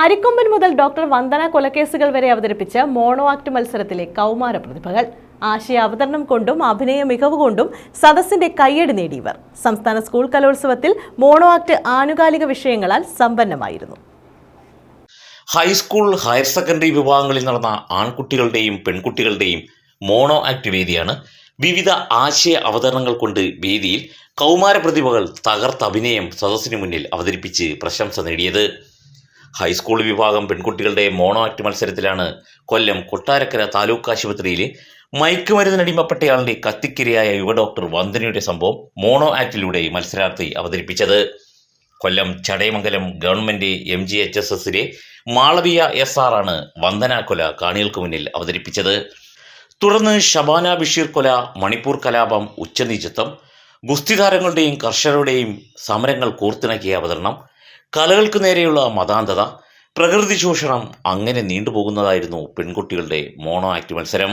അരിക്കൊമ്പൻ മുതൽ ഡോക്ടർ വന്ദന കൊലക്കേസുകൾ വരെ അവതരിപ്പിച്ച മോണോ ആക്ട് മത്സരത്തിലെ കൗമാര പ്രതിഭകൾ. ആശയ അവതരണം കൊണ്ടും അഭിനയ മികവ് കൊണ്ടും സദസ്സിന്റെ കയ്യടി നേടിയവർ. സംസ്ഥാന സ്കൂൾ കലോത്സവത്തിൽ മോണോ ആക്ട് ആനുകാലിക വിഷയങ്ങളാൽ സമ്പന്നമായിരുന്നു. ഹൈസ്കൂൾ ഹയർ സെക്കൻഡറി വിഭാഗങ്ങളിൽ നടന്ന ആൺകുട്ടികളുടെയും പെൺകുട്ടികളുടെയും മോണോ ആക്ട് വേദിയാണ് വിവിധ ആശയ അവതരണങ്ങൾ കൊണ്ട് വേദിയിൽ കൗമാര പ്രതിഭകൾ തകർത്ത അഭിനയം സദസ്സിനു മുന്നിൽ അവതരിപ്പിച്ച് പ്രശംസ നേടിയത്. ഹൈസ്കൂൾ വിഭാഗം പെൺകുട്ടികളുടെ മോണോ ആക്ട് മത്സരത്തിലാണ് കൊല്ലം കൊട്ടാരക്കര താലൂക്ക് ആശുപത്രിയിലെ മയക്കുമരുന്നിനടിമപ്പെട്ടയാളുടെ കത്തിക്കിരയായ യുവ ഡോക്ടർ വന്ദനയുടെ സംഭവം മോണോ ആക്ടിലൂടെ മത്സരാർത്ഥി അവതരിപ്പിച്ചത്. Kollam Chadayamangalam government M G H S എസിലെ മാളവിയ എസ് ആർ ആണ് വന്ദന കൊല കാണികൾക്ക് മുന്നിൽ അവതരിപ്പിച്ചത്. തുടർന്ന് ഷബാന ബഷീർ കൊല മണിപ്പൂർ കലാപം ഉച്ചനീചത്വം ഗുസ്തിതാരങ്ങളുടെയും കർഷകരുടെയും സമരങ്ങൾ കോർത്തിണക്കിയ അവതരണം കലകൾക്ക് നേരെയുള്ള മതാന്തത പ്രകൃതി ചൂഷണം അങ്ങനെ നീണ്ടുപോകുന്നതായിരുന്നു പെൺകുട്ടികളുടെ മോണോ ആക്ട് മത്സരം.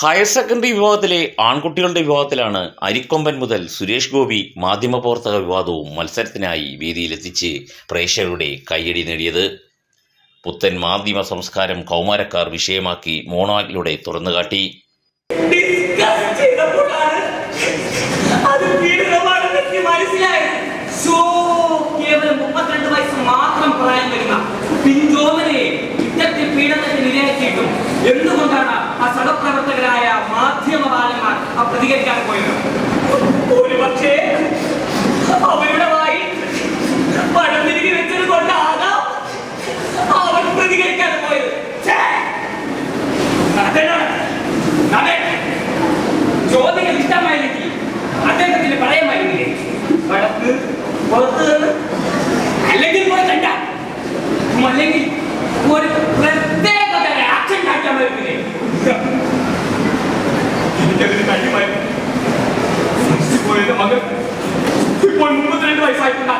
ഹയർ സെക്കൻഡറി വിഭാഗത്തിലെ ആൺകുട്ടികളുടെ വിഭാഗത്തിലാണ് അരിക്കൊമ്പൻ മുതൽ സുരേഷ് ഗോപി മാധ്യമ മാധ്യമപ്രവർത്തക വിവാദവും മത്സരത്തിനായി വേദിയിലെത്തിച്ച് പ്രേക്ഷകരുടെ കയ്യടി നേടിയത്. പുത്തൻ മാധ്യമ സംസ്കാരം കൗമാരക്കാർ വിഷയമാക്കി മോണോയിലൂടെ തുറന്നുകാട്ടി. മാത്രം പിഞ്ചോമനെ പീഡനത്തിന് എന്തുകൊണ്ടാണ് আপনাদেরকে কেন করি না বলে পাচ্ছে മകൻ ഇപ്പോൾ മുപ്പത്തിരണ്ട് വയസ്സായിട്ടുണ്ടാ.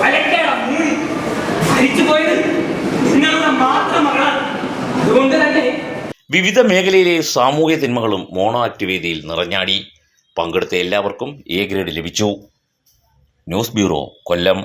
വലക്കേട മൂടി മരിച്ചു പോയത് നിങ്ങളുടെ മാത്രം മകളാണ്. അതുകൊണ്ട് തന്നെ വിവിധ മേഖലയിലെ സാമൂഹ്യ തിന്മകളും മോണോ ആക്ട് വേദിയിൽ നിറഞ്ഞാടി. പങ്കെടുത്ത എല്ലാവർക്കും എ ഗ്രേഡ് ലഭിച്ചു. News bureau Kollam.